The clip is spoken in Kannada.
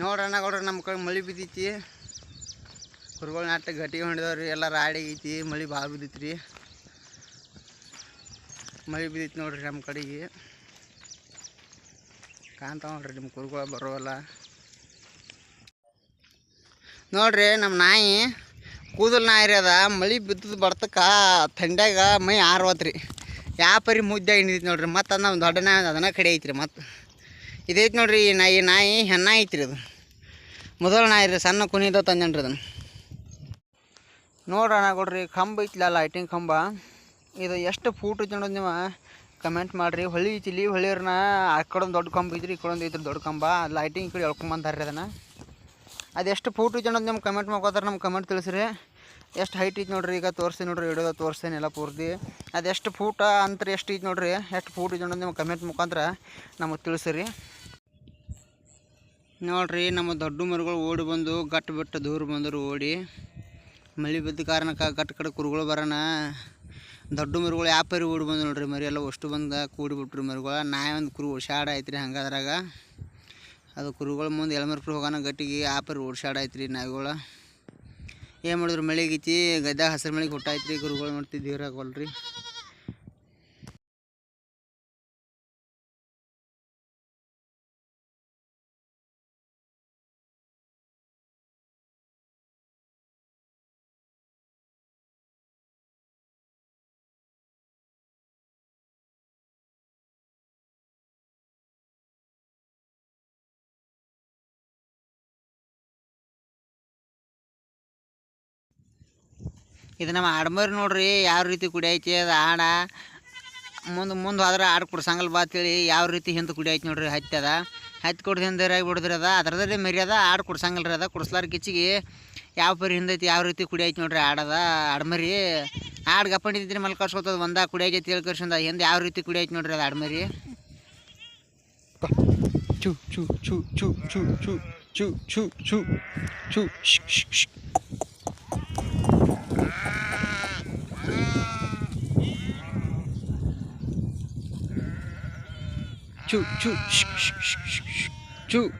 ನೋಡ್ರಿ ಗೌಡ್ರ, ನಮ್ಮ ಕಡೆ ಮಳೆ ಬಿದ್ದೈತಿ. ಕುರುಗಳು ನಾಟ ಗಟ್ಟಿ ಹೊಂಡಿದವ್ರಿ, ಎಲ್ಲ ರಾಡಿ ಐತಿ, ಮಳೆ ಭಾಳ ಬಿದ್ದೈತಿ ರೀ ಮಳೆ ಬಿದ್ದೈತಿ ನೋಡ್ರಿ ನಮ್ಮ ಕಡೆಗೆ. ಕಾಣ್ತಾವ ನೋಡ್ರಿ ನಿಮ್ಮ ಕುರುಗಳು ಬರೋವಲ್ಲ. ನೋಡ್ರಿ ನಮ್ಮ ನಾಯಿ, ಕೂದಲು ನಾಯಿ ರೀ ಅದ. ಮಳೆ ಬಿದ್ದದ ಬರ್ತಕ್ಕ ಥಂಡ್ಯಾಗ ಮೈ ಆರ್ವತ್ರಿ. ಯಾವ ಪರಿ ಮುದ್ದೆ ಹಿಂಡಿದೈತಿ ನೋಡ್ರಿ. ಮತ್ತು ಅದು ನಮ್ಮ ದೊಡ್ಡ ನಾಯಿ ಅದನ್ನ ಕಡೆ ಐತ್ರಿ ಮತ್ತು. ಇದೈತಿ ನೋಡ್ರಿ, ಈ ನಾಯಿ ನಾಯಿ ಹೆಣ್ಣ ಐತ್ರಿ ಅದು ಮೊದಲ ನಾಯಿ ರೀ, ಸಣ್ಣ ಕುಣಿದ ತಂದನ್ರಿ ಅದನ್ನು ನೋಡ್ರಣ ಕೊಡ್ರಿ ಕಂಬ ಐತಿಲ್ಲ ಲೈಟಿಂಗ್ ಕಂಬ. ಇದು ಎಷ್ಟು ಫೂಟ್ ಐತಿ ನೋಡೋದು ನೀವು? ಕಮೆಂಟ್ ಮಾಡಿರಿ. ಹೊಳಿ ಐತಿಲಿ ಹೊಳಿಯರ್ನ ಆ ಕಡೆ ಒಂದು ದೊಡ್ಡ ಕಂಬ ಐತ್ರಿ, ಈ ಕಡೆ ಒಂದು ಐತ್ರಿ ದೊಡ್ಡ ಕಂಬ. ಲೈಟಿಂಗ್ ಈ ಕಡೆ ಎಳ್ಕೊಂಬಂದಾರ್ರಿ ಅದನ್ನು. ಅದೆಷ್ಟು ಫೂಟ್ ಐತಿ ಅನ್ನೋದು ನಿಮ್ಗೆ ಕಮೆಂಟ್ ಮಾಡ್ಕೋತಾರೆ, ನಮ್ಗೆ ಕಮೆಂಟ್ ತಿಳಿಸ್ರಿ. ಎಷ್ಟು ಹೈಟ್ ಐತಿ ನೋಡ್ರಿ? ಈಗ ತೋರಿಸಿ ನೋಡ್ರಿ ಇಡೋದ ತೋರಿಸ್ತೇನೆ ಎಲ್ಲ ಪೂರ್ತಿ. ಅದು ಎಷ್ಟು ಫೂಟ ಅಂತ ಎಷ್ಟು ಐತಿ ನೋಡ್ರಿ? ಎಷ್ಟು ಫೂಟ್ ಇದೆ ನೋಡಿ ನಿಮ್ಗೆ ಕಮೆಂಟ್ ಮುಖಾಂತರ ನಮಗೆ ತಿಳಿಸ್ರಿ. ನೋಡ್ರಿ, ನಮ್ಮ ದೊಡ್ಡ ಮರಗಳು ಓಡಿ ಬಂದು, ಗಟ್ಟು ಬಿಟ್ಟು ದೂರ ಬಂದರು ಓಡಿ. ಮಳೆ ಬಿದ್ದ ಕಾರಣಕ್ಕೆ ಗಟ್ಟು ಕಡೆ ಕುರುಗಳು ಬರೋಣ. ದೊಡ್ಡ ಮರುಗಳು ಯಾವ ಪರಿ ಓಡಿ ಬಂದು ನೋಡ್ರಿ, ಮರಿ ಎಲ್ಲ ಅಷ್ಟು ಬಂದ ಕೂಡಿಬಿಟ್ರಿ ಮರಿಗಳು. ನಾಯಿ ಒಂದು ಕುರು ಓಡ್ಸಾಡ ಐತ್ರಿ ಹಂಗಾದ್ರಾಗ. ಅದು ಕುರುಗಳ ಮುಂದೆ ಎಳಮರ್ಪುರ ಹೋಗೋಣ ಗಟ್ಟಿಗೆ ಆ ಪರಿ ಓಡ್ಸಾಡ ಐತ್ರಿ ನಾಯಿಗಳು. ಏನು ಮಾಡಿದ್ರು? ಮಳೆಗೈತಿ ಗದ್ದೆ ಹಸಿರು ಮಳೆಗೆ ಹುಟ್ಟಾಯ್ತು ರೀ ಗುರುಗಳು ನೀರಾಗಲ್ರಿ ಇದು ನಮ್ಮ ಆಡ್ಮರಿ ನೋಡ್ರಿ, ಯಾವ ರೀತಿ ಕುಡಿಯೈತಿ ಅದು ಆಡ ಮುಂದೆ ಮುಂದೆ ಆದ್ರೆ ಆಡ್ ಕುಡ್ಸಂಗಲ್ಲ ಬಾ ಯಾವ ರೀತಿ ಹಿಂದೆ ಕುಡಿಯೈತಿ ನೋಡ್ರಿ, ಹತ್ತಿ ಅದ. ಹತ್ತಿ ಕುಡ್ದು ಹಿಂದರಾಗಿ ಬಿಡಿದ್ರಿ ಅದ ಅದ್ರದ್ದೇ ಮರಿ ಆಡ್ ಕುಡ್ಸಂಗಲ್ಲ ರೀ ಅದ. ಕುಡ್ಸ್ಲಾರ ಕಿಚ್ಚಿಗೆ, ಯಾವ ಪರಿ ಹಿಂದೈತಿ ಯಾವ ರೀತಿ ಕುಡಿಯೈತಿ ನೋಡ್ರಿ ಆಡದ ಆಡ್ಮರಿ ಆಡ್ ಗಪ್ಪಂಡಿದ್ರಿ ಮಲ್ ಕರ್ಸ್ಕೊತದ ಒಂದ ಕುಡಿಯೈತಿ ತಿಳಿ ಕರ್ಸಿಂದ, ಹಿಂದೆ ಯಾವ ರೀತಿ ಕುಡಿಯೈತಿ ನೋಡ್ರಿ ಅದು ಆಡ್ಮರಿ ಚು ಚು ಚು ಚು ಚು ಚು ಚು ಚು ಚು ಚು choo, choo, shh, shh, shh, shh, shoo.